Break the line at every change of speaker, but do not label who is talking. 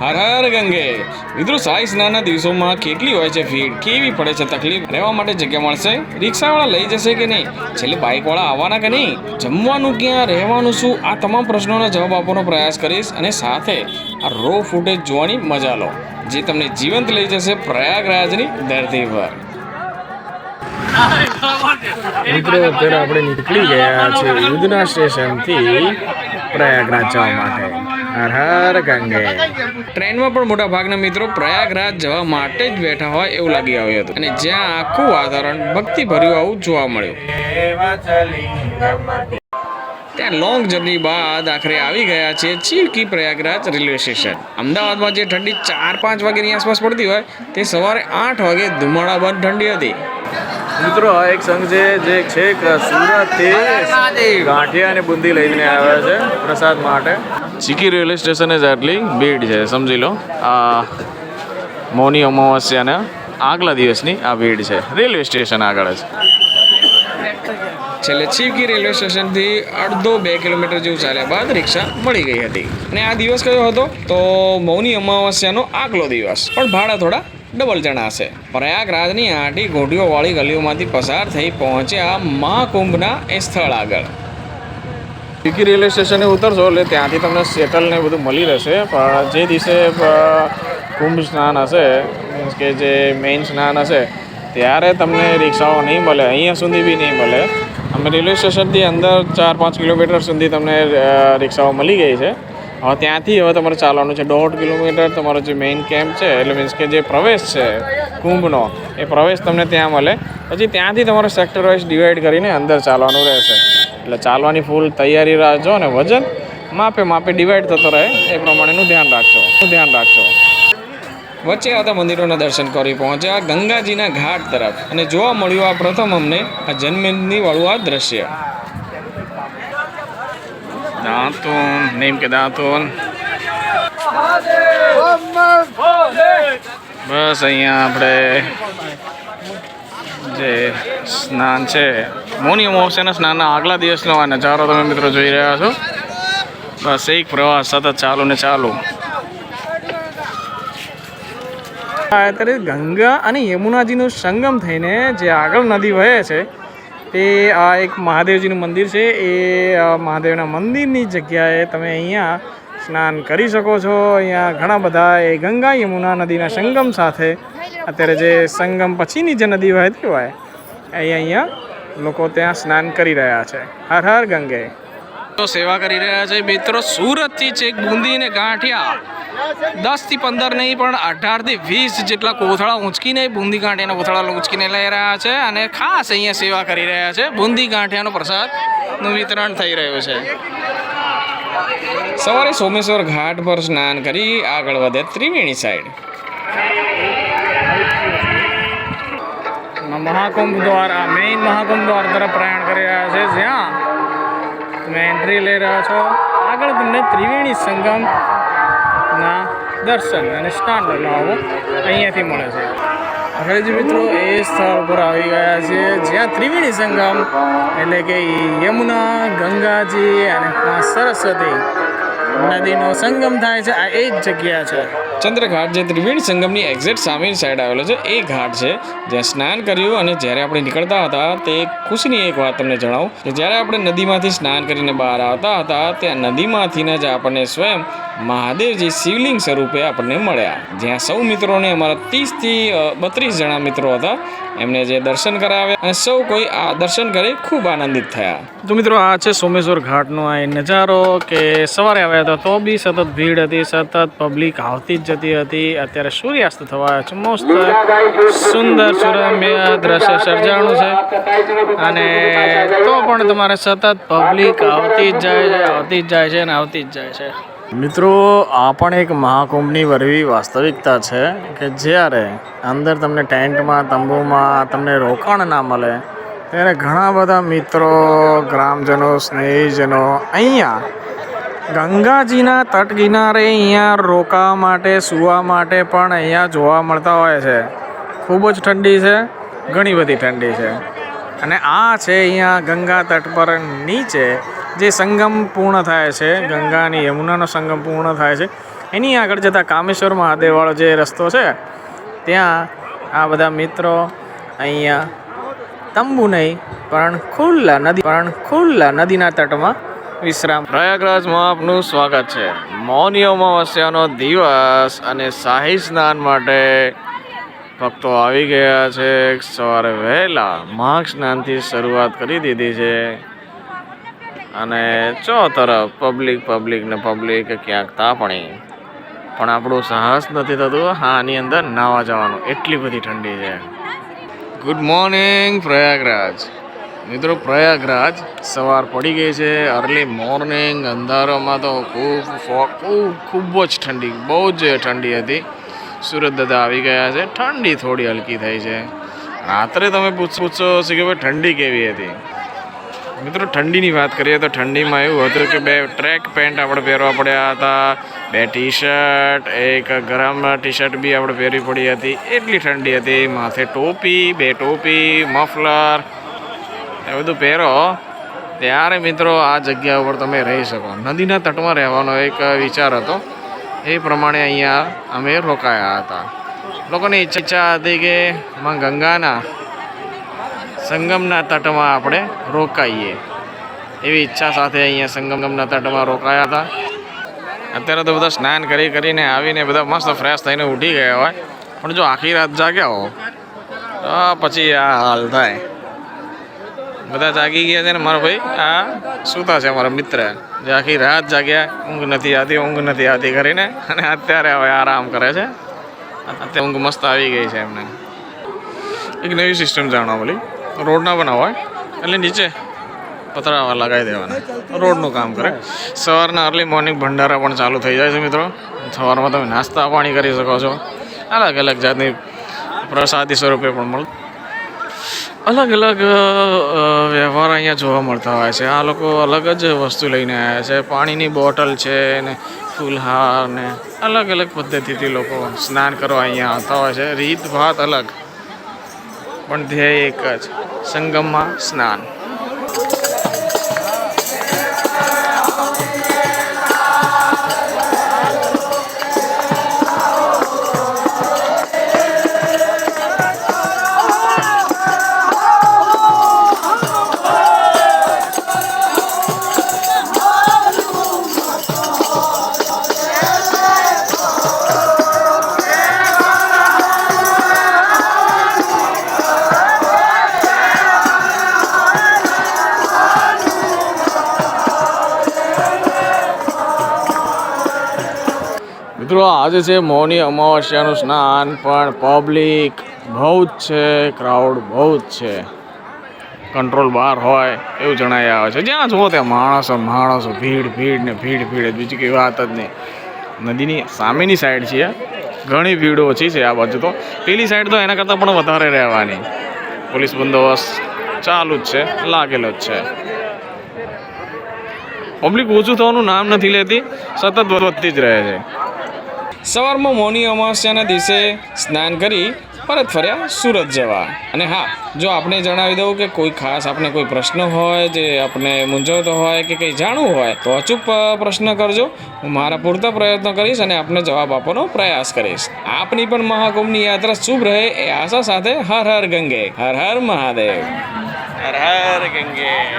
હર હર ગંગે મિત્રો સાઈ સ્નાનના દિવસોમાં કેટલી હોય છે ભીડ? કેવી પડે છે તકલીફ? રહેવા માટે જગ્યા મળશે? રિક્ષાવાળા લઈ જશે કે નહીં? છેલ્લે બાઇકવાળા આવવાના કે નહીં? જમવાનું ક્યાં? રહેવાનું શું? આ તમામ પ્રશ્નોના જવાબ આપવાનો પ્રયાસ કરીશ અને સાથે આ રો ફૂટેજ જોવાની મજા લો, જે તમને જીવંત લઈ જશે પ્રયાગરાજની ધરતી પર
મિત્રો, અત્યારે આપણે નીકળી ગયા છે યુદ્ધના સ્ટેશનથી પ્રયાગરાજ જવા માટે. હર હર ગંગે.
ટ્રેનમાં પણ મોટા ભાગના મિત્રો પ્રયાગરાજ જવા માટે જ બેઠા હોય એવું લાગી આવ્યું હતું. અને જ્યાં આખું વાતાવરણ ભક્તિભર્યું આવું જોવા મળ્યું. ત્યાં લોંગ જર્ની બાદ આખરે આવી ગયા છે ચીરકી પ્રયાગરાજ રેલવે સ્ટેશન. અમદાવાદમાં જે ઠંડી ચાર પાંચ વાગ્યાની આસપાસ પડતી હોય, તે સવારે આઠ વાગે ધુમાડા બંધ ઠંડી હતી.
મિત્રો આ એક સંઘ છે જે છેક સુરતથી ગાંઠિયા અને બુંદી લઈને આવ્યા છે પ્રસાદ માટે. ચીકી રેલવે સ્ટેશને જ આટલી ભીડ છે સમજી લો. આ મૌની અમાવસ્યાના આગલા દિવસની આ ભીડ છે. રેલવે સ્ટેશન આગળ જ.
છેલ્લે ચીકી રેલવે સ્ટેશનથી અડધો બે કિલોમીટર જેવું ચાલ્યા બાદ રિક્ષા મળી ગઈ હતી. અને આ દિવસ કયો હતો? તો મૌની અમાવસ્યાનો આગલો દિવસ. પણ ભાડા થોડા ડબલ જણાશે પ્રયાગરાજની આટી ગોટીઓવાળી ગલીઓમાંથી પસાર થઈ પહોંચ્યા મહાકુંભના એ સ્થળ આગળ.
ટીકી રેલવે સ્ટેશને ઉતરશો એટલે ત્યાંથી તમને સેટલ ને બધું મળી રહેશે. પણ જે દિવસે કુંભ સ્નાન હશે, મીન્સ કે જે મેઇન સ્નાન હશે, ત્યારે તમને રિક્ષાઓ નહીં મળે, અહીંયા સુધી બી નહીં મળે. અમે રેલવે સ્ટેશનથી અંદર ચાર પાંચ કિલોમીટર સુધી તમને રિક્ષાઓ મળી ગઈ છે. હવે ત્યાંથી હવે તમારે ચાલવાનું છે. દોઢ કિલોમીટર તમારો જે મેઇન કેમ્પ છે, એટલે મીન્સ કે જે પ્રવેશ છે, કુંભનો, એ પ્રવેશ તમને ત્યાં મળે. પછી ત્યાંથી તમારે સેક્ટર વાઇઝ ડિવાઈડ કરીને અંદર ચાલવાનું રહેશે. એટલે ચાલવાની ફૂલ તૈયારી રાખજો અને વજન માપે માપે ડિવાઈડ થતો રહે, એ પ્રમાણેનું ધ્યાન રાખજો. ધ્યાન રાખજો.
વચ્ચે આવતા મંદિરોના દર્શન કરી પહોંચ્યા ગંગાજીના ઘાટ તરફ. અને જોવા મળ્યું આ પ્રથમ અમને આ જન્મની વાળું આ દ્રશ્ય.
દાંતોન નેમ કે દાંતોન બસ અહીંયા આપણે જે સ્નાન છે મૌની અમાવસ્યાના સ્નાનના આગલા દિવસનો આ નજારો તમે મિત્રો જોઈ રહ્યા છો બસ એક પ્રવાસ સતત ચાલુ ને ચાલુ અત્યારે ગંગા અને યમુનાજીનું સંગમ થઈને જે આગળ નદી વહે છે તે આ એક મહાદેવજીનું મંદિર છે. એ મહાદેવના મંદિરની જગ્યાએ તમે અહીંયા સ્નાન કરી શકો છો. અહીંયા ઘણા બધા એ ગંગા યમુના નદીના સંગમ સાથે અત્યારે જે સંગમ પછીની જે નદી વહેતી હોય, અહીંયા અહીંયા લોકો ત્યાં સ્નાન કરી રહ્યા છે. હર હર ગંગે. તો સેવા કરી રહ્યા છે. મિત્રો, સુરતથી છે બુંદી ને ગાંઠિયા. દસથી પંદર નહીં, પણ અઢારથી વીસ જેટલા કોથળા ઊંચકીને બુંદી ગાંઠિયાના કોથળા ઊંચકીને લઈ રહ્યા છે અને ખાસ અહીંયા સેવા કરી રહ્યા છે. બુંદી ગાંઠિયાનો પ્રસાદનું વિતરણ થઈ રહ્યું છે.
સવારે સોમેશ્વર ઘાટ પર સ્નાન કરી આગળ વધે ત્રિવેણી સાઈડ.
મહાકુંભ દ્વારા મેઇન મહાકુંભ દ્વાર તરફ પ્રયાણ કરી રહ્યા છે. જ્યાં તમે એન્ટ્રી લઈ રહ્યા છો. આગળ તમને ત્રિવેણી સંગમ દર્શન અને સ્નાન લાવો અહીંયાથી મળે છે. અંગ્રેજી મિત્રો એ સ્થળ પર આવી ગયા છે, જ્યાં ત્રિવેણી સંગમ એટલે કે યમુના, ગંગાજી અને મા સરસ્વતી નદીનો સંગમ થાય છે. આ એ જ જગ્યા છે.
ચંદ્રઘાટ, જે ત્રિવેણી સંગમની એક્ઝેક્ટ સામેની સાઈડ આવેલો છે, એ ઘાટ છે. જ્યાં સ્નાન કર્યું અને જ્યારે આપણે નીકળતા હતા, તે ખુશીની એક વાત તમને જણાવું કે જ્યારે આપણે નદીમાંથી સ્નાન કરીને બહાર આવતા હતા, ત્યાં નદીમાંથીને જ આપણને સ્વયં મહાદેવજી શિવલિંગ સ્વરૂપે આપણને મળ્યા. જ્યાં સૌ મિત્રોને અમારા ત્રીસથી બત્રીસ જણા મિત્રો હતા. એમને જે દર્શન કરાવ્યા અને સૌ કોઈ આ દર્શન કરી ખૂબ આનંદિત થયા.
તો મિત્રો, આ છે સોમેશ્વર ઘાટનો આ નજારો કે સવારે આવ્યા હતા તો બી સતત ભીડ હતી, સતત પબ્લિક આવતી જ જતી હતી. અત્યારે સૂર્યાસ્ત થવા છે. મસ્ત સુંદર, સુરમ્ય દ્રશ્ય સર્જાણું છે. અને તો પણ તમારે સતત પબ્લિક આવતી જ જાય છે, આવતી જ જાય છે અને આવતી જ જાય છે. મિત્રો, આ પણ એક મહાકુંભની વરવી વાસ્તવિકતા છે કે જ્યારે અંદર તમને ટેન્ટમાં, તંબુમાં તમને રોકાણ ના મળે, ત્યારે ઘણા બધા મિત્રો, ગ્રામજનો, સ્નેહીજનો અહીંયા ગંગાજીના તટ કિનારે અહીંયા રોકાવા માટે, સૂવા માટે પણ અહીંયા જોવા મળતા હોય છે. ખૂબ જ ઠંડી છે, ઘણી બધી ઠંડી છે. અને આ છે અહીંયા ગંગા તટ પર નીચે જે સંગમ પૂર્ણ થાય છે ગંગા અને યમુનાનો સંગમ પૂર્ણ થાય છે, એની આગળ જતાં કામેશ્વર મહાદેવવાળો જે રસ્તો છે, ત્યાં આ બધા મિત્રો અહીંયા તંબુ નહીં, પણ ખુલ્લા નદી, પણ ખુલ્લા નદીના તટમાં વિશ્રામ.
પ્રયાગરાજમાં આપનું સ્વાગત છે. મૌની અમાવસ્યાનો દિવસ અને શાહી સ્નાન માટે ભક્તો આવી ગયા છે. સવારે વહેલા મહાક સ્નાનથી શરૂઆત કરી દીધી છે. અને ચો તરફ પબ્લિક પબ્લિક ને પબ્લિક ક્યાંક તાપણી. પણ આપણું સાહસ નથી થતું, હા, આની અંદર નાવા જવાનું. એટલી બધી ઠંડી છે. Good morning Prayagraj. મિત્રો, પ્રયાગરાજ સવાર પડી ગઈ છે. અર્લી મોર્નિંગ અંધારામાં તો ખૂબ ખૂબ ખૂબ જ ઠંડી, બહુ જ ઠંડી હતી. સુરત દાદા આવી ગયા છે. ઠંડી થોડી હલકી થઈ છે. રાત્રે તમે પૂછ- પૂછશો છો કે ભાઈ ઠંડી કેવી હતી? મિત્રો, ઠંડીની વાત કરીએ તો ઠંડીમાં એવું હતું કે બે ટ્રેક પેન્ટ આપણે પહેરવા પડ્યા હતા. બે ટી શર્ટ એક ગરમ ટી શર્ટ બી આપણે પહેરવી પડી હતી. એટલી ઠંડી હતી. માથે ટોપી, બે ટોપી મફલર એ બધું પહેરો. ત્યારે મિત્રો, આ જગ્યા ઉપર તમે રહી શકો. નદીના તટમાં રહેવાનો એક વિચાર હતો. એ પ્રમાણે અહીંયા અમે રોકાયા હતા. લોકોની ઈચ્છા હતી કે માં ગંગાના સંગમના તટમાં આપણે રોકાઈએ. એવી ઈચ્છા સાથે અહીંયા સંગમના તટમાં રોકાયા હતા. અત્યારે તો બધા સ્નાન કરી કરીને આવીને બધા મસ્ત ફ્રેશ થઈને ઉઠી ગયા હોય. પણ જો આખી રાત જાગ્યા હો, તો પછી આ હાલ થાય. બધા જાગી ગયા છે ને મારો ભાઈ? આ સૂતા છે મારા મિત્ર? જે આખી રાત જાગ્યા, ઊંઘ નથી આવતી, ઊંઘ નથી આવતી કરીને. અને અત્યારે હવે આરામ કરે છે. અત્યારે ઊંઘ મસ્ત આવી ગઈ છે એમને. એક નવી સિસ્ટમ જાણવા મળી. રોડ ના બનાવાય એટલે નીચે પતરા લગાવી દેવાના. રોડનું કામ કરે. સવારના અર્લી મોર્નિંગ ભંડારા પણ ચાલુ થઈ જાય છે મિત્રો. સવારમાં તમે નાસ્તા પાણી કરી શકો છો. અલગ અલગ જાતની પ્રસાદી સ્વરૂપે પણ મળે અલગ અલગ વ્યવહાર અહીંયા જોવા મળતા હોય છે. આ લોકો અલગ જ વસ્તુ લઈને આવ્યા છે. પાણીની બોટલ છે ને ફૂલહાર ને અલગ અલગ પદ્ધતિથી લોકો સ્નાન કરવા અહીંયા આવતા હોય છે. રીત ભાત અલગ. પણ ધ્યેય એક જ સંગમમાં સ્નાન. આજે છે મૌની અમાવસ્યાનું સ્નાન, પણ પબ્લિક બહુ જ છે ક્રાઉડ બહુ જ છે. કંટ્રોલ બહાર હોય એવું જણાઈ આવે છે. જ્યાં જુઓ ત્યાં માણસો માણસો, ભીડ ભીડ ને ભીડ ભીડ. બીજી કઈ વાત જ નહીં. નદીની સામેની સાઈડ છે ઘણી ભીડ ઓછી છે આ બાજુ તો. પેલી સાઈડ તો એના કરતાં પણ વધારે રહેવાની. પોલીસ બંદોબસ્ત ચાલુ જ છે, લાગેલો જ છે. પબ્લિક ઓછું થવાનું નામ નથી લેતી, સતત વધતી જ રહે છે. સવારમાં મૌની અમાવસ્યાના દિવસે સ્નાન કરી પરત ફર્યા સુરત જવા. અને હા, જો આપણે જણાવી દઉં કે કોઈ ખાસ આપણે કોઈ પ્રશ્ન હોય, જે આપણે મૂંઝવતો હોય કે કંઈ જાણવું હોય, તો અચૂક પ્રશ્ન કરજો. હું મારા પૂરતા પ્રયત્નો કરીશ અને આપને જવાબ આપવાનો પ્રયાસ કરીશ. આપની પણ મહાકુંભની યાત્રા શુભ રહે એ આશા સાથે હર હર ગંગે. હર હર મહાદેવ. હર હર ગંગે.